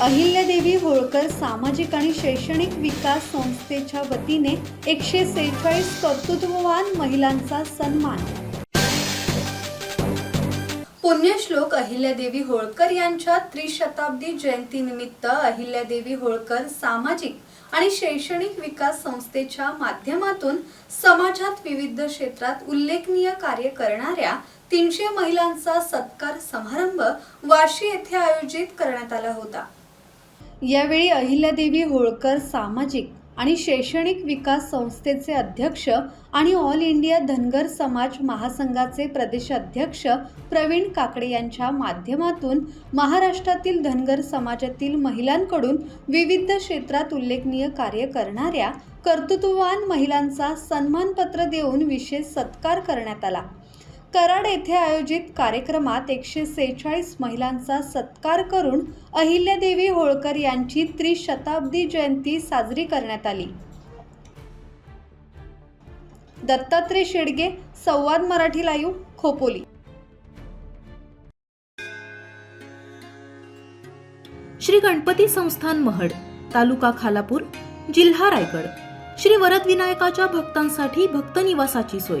अहिल्यादेवी होळकर सामाजिक आणि शैक्षणिक विकास संस्थेच्या वतीने एकशे सेहेचाळीस कर्तृत्ववान महिलांचा सन्मान. पुण्यश्लोक अहिल्यादेवी होळकर यांच्या त्रिशताब्दी जयंतीनिमित्त अहिल्यादेवी होळकर सामाजिक आणि शैक्षणिक विकास संस्थेच्या माध्यमातून समाजात विविध क्षेत्रात उल्लेखनीय कार्य करणाऱ्या तीनशे महिलांचा सत्कार समारंभ वाशी येथे आयोजित करण्यात आला होता. यावेळी अहिल्यादेवी होळकर सामाजिक आणि शैक्षणिक विकास संस्थेचे अध्यक्ष आणि ऑल इंडिया धनगर समाज महासंघाचे प्रदेशाध्यक्ष प्रवीण काकडे यांच्या माध्यमातून महाराष्ट्रातील धनगर समाजातील महिलांकडून विविध क्षेत्रात उल्लेखनीय कार्य करणाऱ्या कर्तृत्ववान महिलांचा सन्मानपत्र देऊन विशेष सत्कार करण्यात आला. कराड येथे आयोजित कार्यक्रमात एकशे सेहेचाळीस महिलांचा सत्कार करून अहिल्यादेवी होळकर यांची त्रिशताब्दी जयंती साजरी करण्यात आली. दत्तात्रय शेडगे संवाद मराठी लाईव्ह खोपोली. श्री गणपती संस्थान महड तालुका खालापूर जिल्हा रायगड. श्री वरदविनायकाच्या भक्तांसाठी भक्त निवासाची सोय.